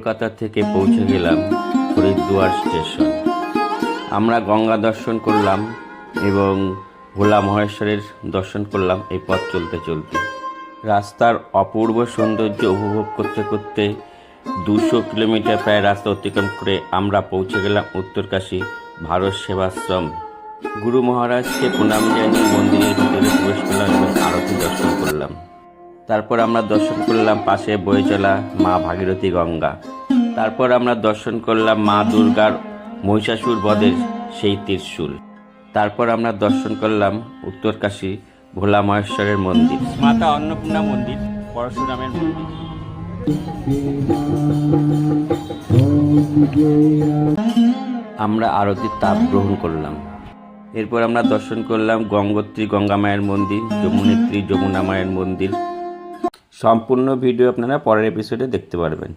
কলকাতা থেকে পৌঁছে গেলাম হরিদ্বার স্টেশন। আমরা গঙ্গা দর্শন করলাম এবং ভোলা মহেশ্বরের দর্শন করলাম এই পথ চলতে চলতে। রাস্তার অপূর্ব সৌন্দর্য উপভোগ করতে করতে দুশো কিলোমিটার প্রায় রাস্তা অতিক্রম করে আমরা পৌঁছে গেলাম উত্তরকাশী ভারত সেবাশ্রম। গুরু মহারাজকে প্রণাম জানিয়ে মন্দিরের ভিতরে প্রবেশ করলাম এবং আরতি দর্শন করলাম। তারপর আমরা দর্শন করলাম পাশে বয়ে চলা মা ভাগীরথী গঙ্গা। তারপর আমরা দর্শন করলাম মা দুর্গার মহিষাসুর বধের সেই ত্রিশূল। তারপর আমরা দর্শন করলাম উত্তরকাশী ভোলা মহেশ্বরের মন্দির। মাতা অন্নপূর্ণা মন্দির পরশুরামের মন্দির। আমরা আরতির তাপ গ্রহণ করলাম। এরপর আমরা দর্শন করলাম গঙ্গোত্রী গঙ্গা মায়ের মন্দির যমুনেত্রী যমুনা মায়ের মন্দির। সম্পূর্ণ ভিডিও আপনারা পরের এপিসোডে দেখতে পারবেন।